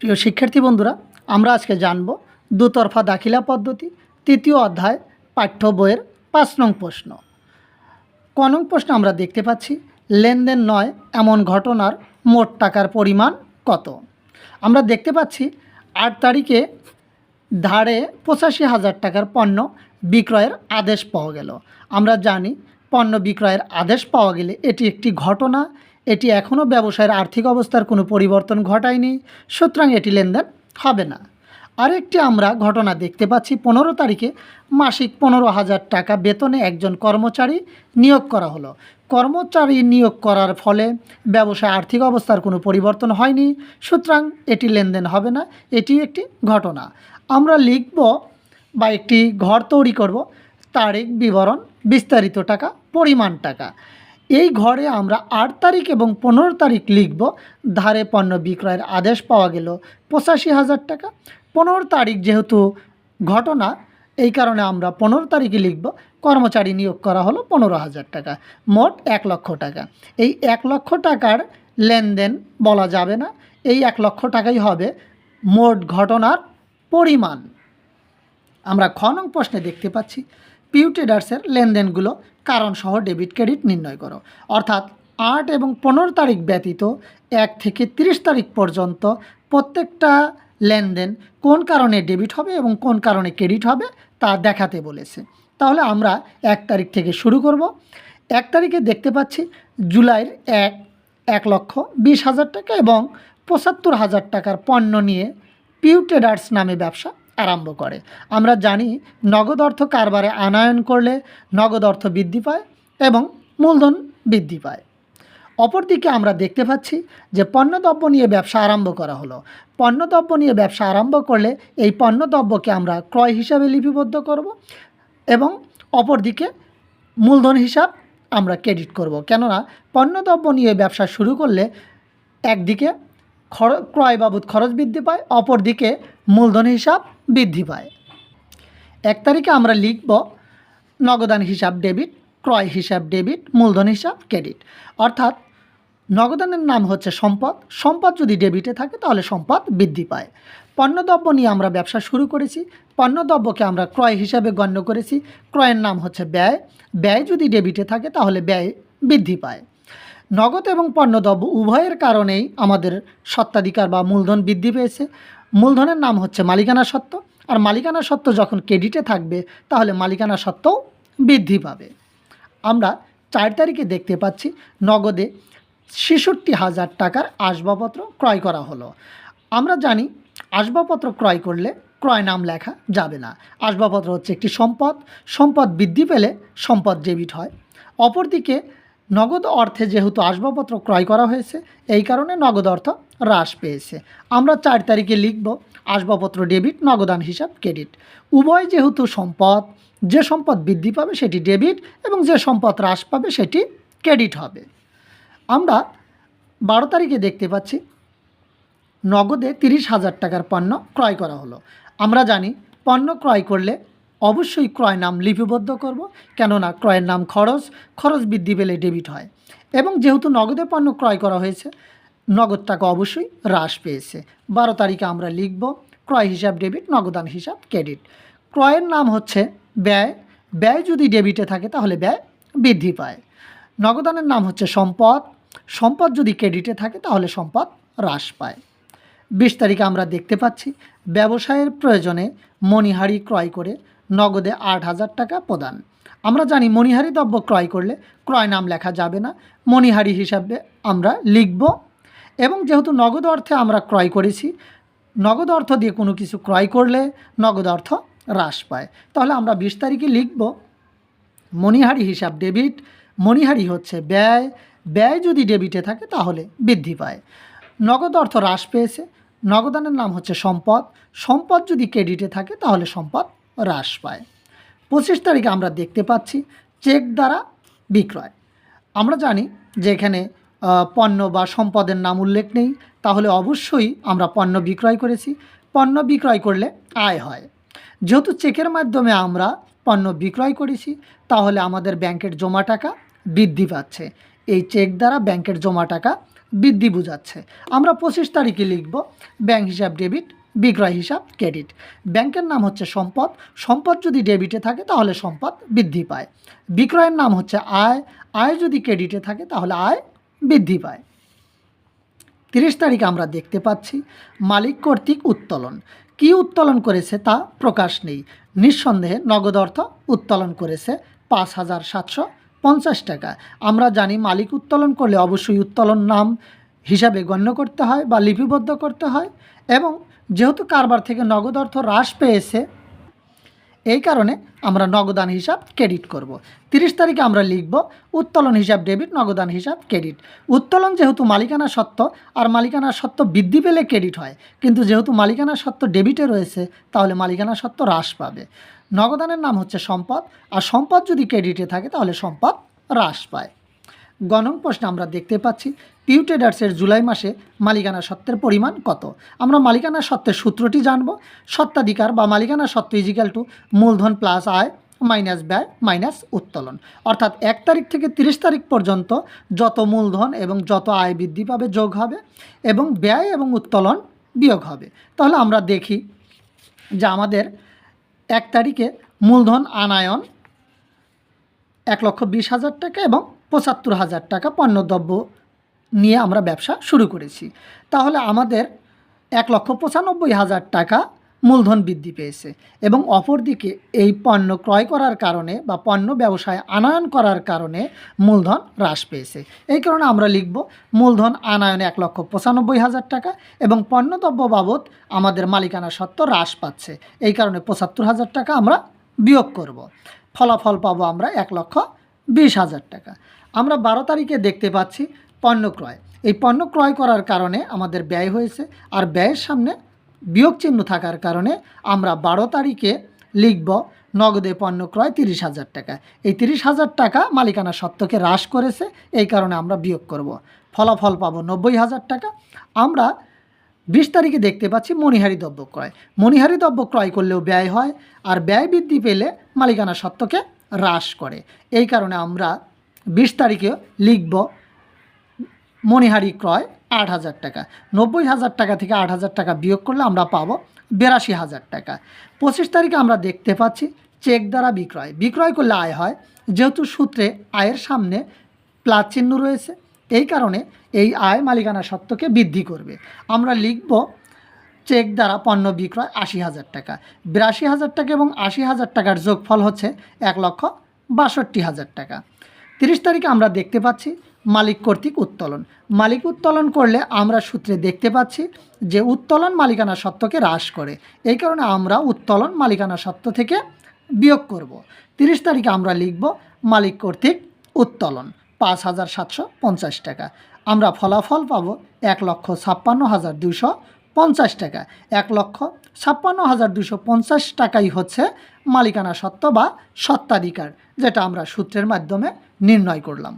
প্রিয় শিক্ষার্থী বন্ধুরা, আমরা আজকে জানব দুতরফা দাখিলা পদ্ধতি, তৃতীয় অধ্যায়, পাঠ্য বইয়ের পাঁচ নং প্রশ্ন। ক নং প্রশ্ন আমরা দেখতে পাচ্ছি, লেনদেন নয়, এমন ঘটনার মোট টাকার পরিমাণ কত? আমরা দেখতে পাচ্ছি, আট তারিখে ধারে পঁচাশি হাজার টাকার পণ্য বিক্রয়ের আদেশ পাওয়া গেল। আমরা জানি, পণ্য বিক্রয়ের আদেশ পাওয়া গেলে এটি একটি ঘটনা এটি এখনও ব্যবসায়ের আর্থিক অবস্থার কোনো পরিবর্তন ঘটায়নি, সুতরাং এটি লেনদেন হবে না। আরেকটি আমরা ঘটনা দেখতে পাচ্ছি, পনেরো তারিখে মাসিক পনেরো হাজার টাকা বেতনে একজন কর্মচারী নিয়োগ করা হলো। কর্মচারী নিয়োগ করার ফলে ব্যবসায় আর্থিক অবস্থার কোনো পরিবর্তন হয়নি, সুতরাং এটি লেনদেন হবে না, এটি একটি ঘটনা। আমরা লিখব বা একটি ঘর তৈরি করব, তারিখ, বিবরণ, বিস্তারিত টাকা, পরিমাণ টাকা। এই ঘরে আমরা আট তারিখ এবং পনেরো তারিখ লিখব। ধারে পণ্য বিক্রয়ের আদেশ পাওয়া গেল পঁচাশি হাজার টাকা। পনেরো তারিখ যেহেতু ঘটনা, এই কারণে আমরা পনেরো তারিখে লিখব। কর্মচারী নিয়োগ করা হলো পনেরো হাজার টাকা, মোট এক লক্ষ টাকা। এই এক লক্ষ টাকার লেনদেন বলা যাবে না। এই এক লক্ষ টাকাই হবে মোট ঘটনার পরিমাণ। আমরা খ নং প্রশ্নে দেখতে পাচ্ছি পিউ ট্রেডার্সের লেনদেনগুলো কারণসহ ডেবিট ক্রেডিট নির্ণয় করো। অর্থাৎ আট এবং পনেরো তারিখ ব্যতীত এক থেকে তিরিশ তারিখ পর্যন্ত প্রত্যেকটা লেনদেন কোন কারণে ডেবিট হবে এবং কোন কারণে ক্রেডিট হবে তা দেখাতে বলেছে। তাহলে আমরা এক তারিখ থেকে শুরু করব। এক তারিখে দেখতে পাচ্ছি জুলাইয়ের এক এক লক্ষ বিশ হাজার টাকা এবং পঁচাত্তর হাজার টাকার পণ্য নিয়ে পিউ ট্রেডার্স নামে ব্যবসা আরম্ভ করে। আমরা জানি নগদ অর্থ কারবারে আনায়ন করলে নগদ অর্থ বৃদ্ধি পায় এবং মূলধন বৃদ্ধি পায়। অপরদিকে আমরা দেখতে পাচ্ছি যে পণ্যদ্রব্য নিয়ে ব্যবসা আরম্ভ করা হলো। পণ্যদ্রব্য নিয়ে ব্যবসা আরম্ভ করলে এই পণ্যদ্রব্যকে আমরা ক্রয় হিসাবে লিপিবদ্ধ করব এবং অপরদিকে মূলধন হিসাব আমরা ক্রেডিট করব। কেননা পণ্যদ্রব্য নিয়ে ব্যবসা শুরু করলে একদিকে খর, ক্রয় বাবদ খরচ বৃদ্ধি পায়, অপরদিকে মূলধন হিসাব বৃদ্ধি পায়। এক তারিখে আমরা লিখব নগদান হিসাব ডেবিট, ক্রয় হিসাব ডেবিট, মূলধন হিসাব, ক্রেডিট। অর্থাৎ নগদানের নাম হচ্ছে সম্পদ। সম্পদ যদি ডেবিটে থাকে তাহলে সম্পদ বৃদ্ধি পায়। পণ্যদ্রব্য নিয়ে আমরা ব্যবসা শুরু করেছি। পণ্যদ্রব্যকে আমরা ক্রয় হিসাবে গণ্য করেছি। ক্রয়ের নাম হচ্ছে ব্যয়। ব্যয় যদি ডেবিটে থাকে তাহলে ব্যয় বৃদ্ধি পায়। নগদ এবং পণ্যদ্রব্য উভয়ের কারণেই আমাদের সত্ত্বাধিকার বা মূলধন বৃদ্ধি পেয়েছে। মূলধনের নাম হচ্ছে মালিকানা সত্ত্ব। আর মালিকানা সত্ত্ব যখন ক্রেডিটে থাকবে, তাহলে মালিকানা সত্ত্বও বৃদ্ধি পাবে। আমরা চার তারিখে দেখতে পাচ্ছি, নগদে ছেষট্টি হাজার টাকার আসবাবপত্র ক্রয় করা হলো। আমরা জানি, আসবাবপত্র ক্রয় করলে ক্রয় নাম লেখা যাবে না। আসবাবপত্র হচ্ছে একটি সম্পদ। সম্পদ বৃদ্ধি পেলে সম্পদ ডেবিট হয়। অপরদিকে নগদ অর্থে যেহেতু আসবাবপত্র ক্রয় করা হয়েছে, এই কারণে নগদ অর্থ হ্রাস পেয়েছে। আমরা চার তারিখে লিখব আসবাবপত্র ডেবিট, নগদান হিসাব, ক্রেডিট। উভয় যেহেতু সম্পদ, যে সম্পদ বৃদ্ধি পাবে সেটি ডেবিট এবং যে সম্পদ হ্রাস পাবে সেটি ক্রেডিট হবে। আমরা বারো তারিখে দেখতে পাচ্ছি নগদে তিরিশ হাজার টাকার পণ্য ক্রয় করা হলো। আমরা জানি পণ্য ক্রয় করলে অবশ্যই ক্রয় নাম লিপিবদ্ধ করব, কেননা ক্রয়ের নাম খরচ খরচ বৃদ্ধি পেলে ডেবিট হয়। এবং যেহেতু নগদে পণ্য ক্রয় করা হয়েছে, নগদ টাকা অবশ্যই হ্রাস পেয়েছে। বারো তারিখে আমরা লিখব, ক্রয় হিসাব ডেবিট, নগদান হিসাব ক্রেডিট। ক্রয়ের নাম হচ্ছে ব্যয়। ব্যয় যদি ডেবিটে থাকে, তাহলে ব্যয় বৃদ্ধি পায়। নগদানের নাম হচ্ছে সম্পদ। সম্পদ যদি ক্রেডিটে থাকে, তাহলে সম্পদ হ্রাস পায়। বিশ তারিখে আমরা দেখতে পাচ্ছি, ব্যবসায়ের প্রয়োজনে মণিহারি ক্রয় করে নগদে আট হাজার টাকা প্রদান। আমরা জানি মণিহারি দ্রব্য ক্রয় করলে ক্রয় নাম লেখা যাবে না। মণিহারি হিসাবে আমরা লিখব। এবং যেহেতু নগদ অর্থে আমরা ক্রয় করেছি, নগদ অর্থ দিয়ে কোনো কিছু ক্রয় করলে নগদ অর্থ হ্রাস পায়। তাহলে আমরা বিশ তারিখে লিখব, মণিহারি হিসাব ডেবিট, মণিহারি হচ্ছে ব্যয় ব্যয় যদি ডেবিটে থাকে তাহলে বৃদ্ধি পায়। নগদ অর্থ হ্রাস পেয়েছে, নগদানের নাম হচ্ছে সম্পদ সম্পদ যদি ক্রেডিটে থাকে তাহলে সম্পদ হ্রাস পায়। পঁচিশ তারিখে আমরা দেখতে পাচ্ছি চেক দ্বারা বিক্রয়। আমরা জানি যে এখানে পণ্য বা সম্পদের নাম উল্লেখ নেই, তাহলে অবশ্যই আমরা পণ্য বিক্রয় করেছি। পণ্য বিক্রয় করলে আয় হয়। যেহেতু চেকের মাধ্যমে আমরা পণ্য বিক্রয় করেছি, তাহলে আমাদের ব্যাংকের জমা টাকা বৃদ্ধি পাচ্ছে। এই চেক দ্বারা ব্যাংকের জমা টাকা বৃদ্ধি বোঝাচ্ছে। আমরা পঁচিশ তারিখে লিখব, ব্যাংক হিসাব ডেবিট বিক্রয় হিসাব, ক্রেডিট। ব্যাংকের নাম হচ্ছে সম্পদ। সম্পদ যদি ডেবিটে থাকে, তাহলে সম্পদ বৃদ্ধি পায়। বিক্রয়ের নাম হচ্ছে আয়। আয় যদি ক্রেডিটে থাকে, তাহলে আয় বৃদ্ধি পায়। তিরিশ তারিখে আমরা দেখতে পাচ্ছি মালিক কর্তৃক উত্তোলন। কি উত্তোলন করেছে তা প্রকাশ নেই। নিঃসন্দেহে নগদ অর্থ উত্তোলন করেছে পাঁচ হাজার সাতশো পঞ্চাশ টাকা। আমরা জানি মালিক উত্তোলন করলে অবশ্যই উত্তোলন নাম হিসাবে গণ্য করতে হয় বা লিপিবদ্ধ করতে হয় এবং যেহেতু কারবার থেকে নগদ অর্থ হ্রাস পেয়েছে, এই কারণে আমরা নগদান হিসাব ক্রেডিট করব। তিরিশ তারিখে আমরা লিখব উত্তোলন হিসাব ডেবিট, নগদান হিসাব ক্রেডিট। উত্তোলন যেহেতু মালিকানা সত্ত্ব, আর মালিকানা সত্ত্ব বৃদ্ধি পেলে ক্রেডিট হয়। কিন্তু যেহেতু মালিকানা সত্ত্ব ডেবিটে রয়েছে, তাহলে মালিকানা সত্ত্ব হ্রাস পাবে। নগদানের নাম হচ্ছে সম্পদ, আর সম্পদ যদি ক্রেডিটে থাকে, তাহলে সম্পদ হ্রাস পায়। গণং প্রশ্নে আমরা দেখতে পাচ্ছি পিউ ট্রেডার্সের জুলাই মাসে মালিকানা সত্ত্বের পরিমাণ কত? আমরা মালিকানা সত্ত্বের সূত্রটি জানব। সত্ত্বাধিকার বা মালিকানা সত্ত্ব ইজিক্যাল টু মূলধন প্লাস আয় মাইনাস ব্যয় মাইনাস উত্তোলন। অর্থাৎ এক তারিখ থেকে তিরিশ তারিখ পর্যন্ত যত মূলধন এবং যত আয় বৃদ্ধি পাবে যোগ হবে এবং ব্যয় এবং উত্তোলন বিয়োগ হবে। তাহলে আমরা দেখি যে আমাদের এক তারিখে মূলধন আনায়ন এক লক্ষ বিশ হাজার টাকা এবং পঁচাত্তর হাজার টাকা পণ্যদ্রব্য নিয়ে আমরা ব্যবসা শুরু করেছি। তাহলে আমাদের এক লক্ষ পঁচানব্বই হাজার টাকা মূলধন বৃদ্ধি পেয়েছে এবং অপরদিকে এই পণ্য ক্রয় করার কারণে বা পণ্য ব্যবসায় আনায়ন করার কারণে মূলধন হ্রাস পেয়েছে। এই কারণে আমরা লিখব মূলধন আনায়নে এক লক্ষ পঁচানব্বই হাজার টাকা এবং পণ্যদ্রব্য বাবদ আমাদের মালিকানা সত্ত্ব হ্রাস পাচ্ছে। এই কারণে পঁচাত্তর হাজার টাকা আমরা বিয়োগ করব। ফলাফল পাবো আমরা এক লক্ষ বিশ হাজার টাকা। আমরা বারো তারিখে দেখতে পাচ্ছি পণ্য ক্রয় এই পণ্য ক্রয় করার কারণে আমাদের ব্যয় হয়েছে আর ব্যয়ের সামনে বিয়োগ চিহ্ন থাকার কারণে আমরা বারো তারিখে লিখব নগদে পণ্য ক্রয় তিরিশ হাজার টাকা। এই তিরিশ হাজার টাকা মালিকানা সত্ত্বকে হ্রাস করেছে, এই কারণে আমরা বিয়োগ করব। ফলাফল পাবো নব্বই হাজার টাকা। আমরা বিশ তারিখে দেখতে পাচ্ছি মণিহারি দ্রব্য ক্রয়। মণিহারি দ্রব্য ক্রয় করলেও ব্যয় হয় আর ব্যয় বৃদ্ধি পেলে মালিকানা সত্ত্বকে হ্রাস করে। এই কারণে আমরা বিশ তারিখে লিখব মণিহারি ক্রয় আট হাজার টাকা। নব্বই হাজার টাকা থেকে আট হাজার টাকা বিয়োগ করলে আমরা পাবো বিরাশি হাজার টাকা। পঁচিশ তারিখে আমরা দেখতে পাচ্ছি চেক দ্বারা বিক্রয়। বিক্রয় করলে আয় হয়, যেহেতু সূত্রে আয়ের সামনে প্লাস চিহ্ন রয়েছে, এই কারণে এই আয় মালিকানা সত্ত্বকে বৃদ্ধি করবে। আমরা লিখব চেক দ্বারা পণ্য বিক্রয় আশি হাজার টাকা। বিরাশি হাজার টাকা এবং আশি হাজার টাকার যোগফল হচ্ছে এক লক্ষ বাষট্টি হাজার টাকা। তিরিশ তারিখে আমরা দেখতে পাচ্ছি মালিক কর্তৃক উত্তোলন। মালিক উত্তোলন করলে আমরা সূত্রে দেখতে পাচ্ছি যে উত্তোলন মালিকানা সত্ত্বকে হ্রাস করে। এই কারণে আমরা উত্তোলন মালিকানা সত্ত্ব থেকে বিয়োগ করব। তিরিশ তারিখে আমরা লিখব মালিক কর্তৃক উত্তোলন পাঁচ হাজার সাতশো পঞ্চাশ টাকা। আমরা ফলাফল পাব এক লক্ষ ছাপ্পান্ন হাজার দুশো পঞ্চাশ টাকা। এক লক্ষ ছাপ্পান্ন হাজার দুশো পঞ্চাশ টাকাই হচ্ছে মালিকানা সত্ত্ব বা সত্ত্বাধিকার, যেটা আমরা সূত্রের মাধ্যমে নির্ণয় করলাম।